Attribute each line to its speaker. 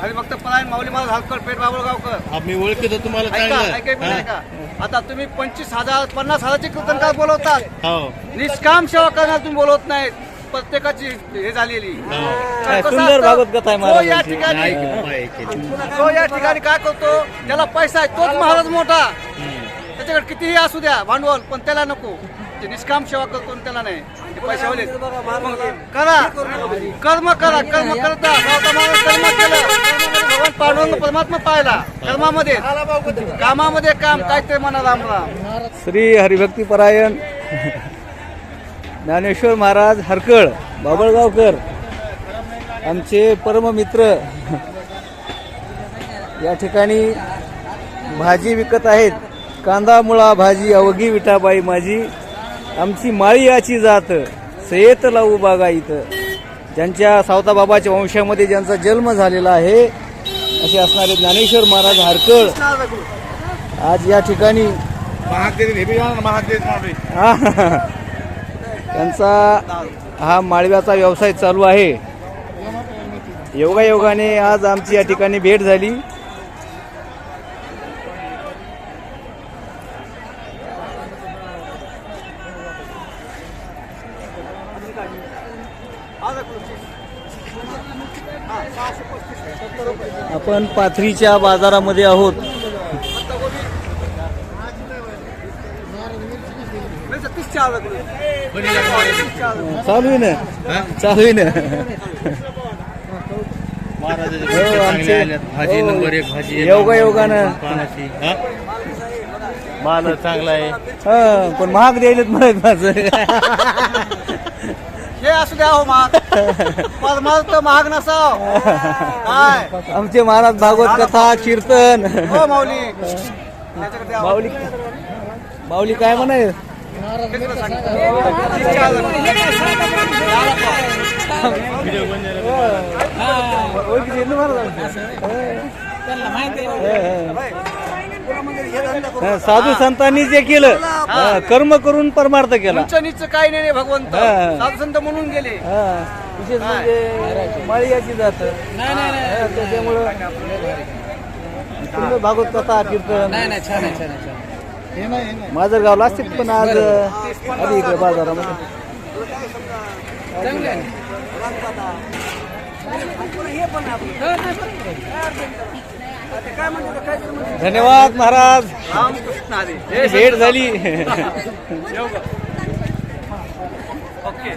Speaker 1: हरिभक्त परायण माऊली महाराज हालकर पेठ बाबळगावकर
Speaker 2: आम्ही ओळखतो तुम्हाला
Speaker 1: ऐका
Speaker 2: चांगलं.
Speaker 1: ऐका एक मिनिट
Speaker 2: हा.
Speaker 1: ऐका. आता तुम्ही पंचवीस हजार पन्नास हजारचे कीर्तनकार बोलवतात?
Speaker 2: हो.
Speaker 1: निष्काम सेवा करणार तुम्ही बोलवत नाहीत. प्रत्येकाची हे झालेली.
Speaker 3: काय
Speaker 1: कसं
Speaker 3: सुंदर
Speaker 1: असतं?
Speaker 3: भागवत कथा आहे
Speaker 1: तो या
Speaker 3: महाराजांची.
Speaker 1: ठिकाणी
Speaker 2: ऐक.
Speaker 1: तो या ठिकाणी काय करतो? त्याला पैसा आहे तोच महाराज मोठा. त्याच्याकडे कितीही असू द्या भांडवल पण त्याला नको. ते निष्काम सेवा करतो त्याला नाही. ते पैशावाले करा. कर्म करा कर्म करता. कर्म केलं. कर्मामध्ये भगवान पांडुरंग परमात्मा पाहिला. कर्मामध्ये. कामामध्ये काम काय ते म्हणा राम राम.
Speaker 3: श्री हरिभक्ती परायण ज्ञानेश्वर महाराज हरकळ बाबळगावकर आमचे परममित्र. या ठिकाणी भाजी विकत आहेत. कांदा मुळा भाजी अवघी विठाबाई माझी. आमची माळी याची जात सयेत लावू बागा इथं. ज्यांच्या सावता बाबाच्या वंशामध्ये ज्यांचा जन्म झालेला आहे असे असणारे ज्ञानेश्वर महाराज हरकळ आज या ठिकाणी हा. त्यांचा हा माळव्याचा व्यवसाय चालू आहे. योगायोगाने आज आमची या ठिकाणी भेट झाली. आपण पाथरीच्या बाजारामध्ये आहोत चालू आहे ना चालू आहे ना हो.
Speaker 2: भाजी
Speaker 3: हो.
Speaker 2: नंबर एक भाजी आहे.
Speaker 3: योगायोगानं.
Speaker 2: पानाची. हा? माल चांगला आहे
Speaker 3: पण महाग द्यायलेत म्हणत माझं
Speaker 1: हे असू द्या हो महाग परमार्थ महाग नसाव. काय?
Speaker 3: आमचे महाराज भागवत कथा कीर्तन.
Speaker 1: हो माऊली. त्याच्याकडे द्या.
Speaker 3: माऊली माऊली काय म्हणाय
Speaker 1: तीस
Speaker 3: साधू संतांनी जे केलं. हा, कर्म करून परमार्थ केला.
Speaker 1: उंच नीच काही नाही रे भगवंत.
Speaker 3: हा.
Speaker 1: साधू संत म्हणून गेले.
Speaker 3: हा, विशेष म्हणजे माळी याची जात त्याच्यामुळं सुंदर भागवत कथा कीर्तन. माझं गावला असते पण आज आधी इकडे बाजारामध्ये. धन्यवाद महाराज. भेट झाली.
Speaker 1: ओके.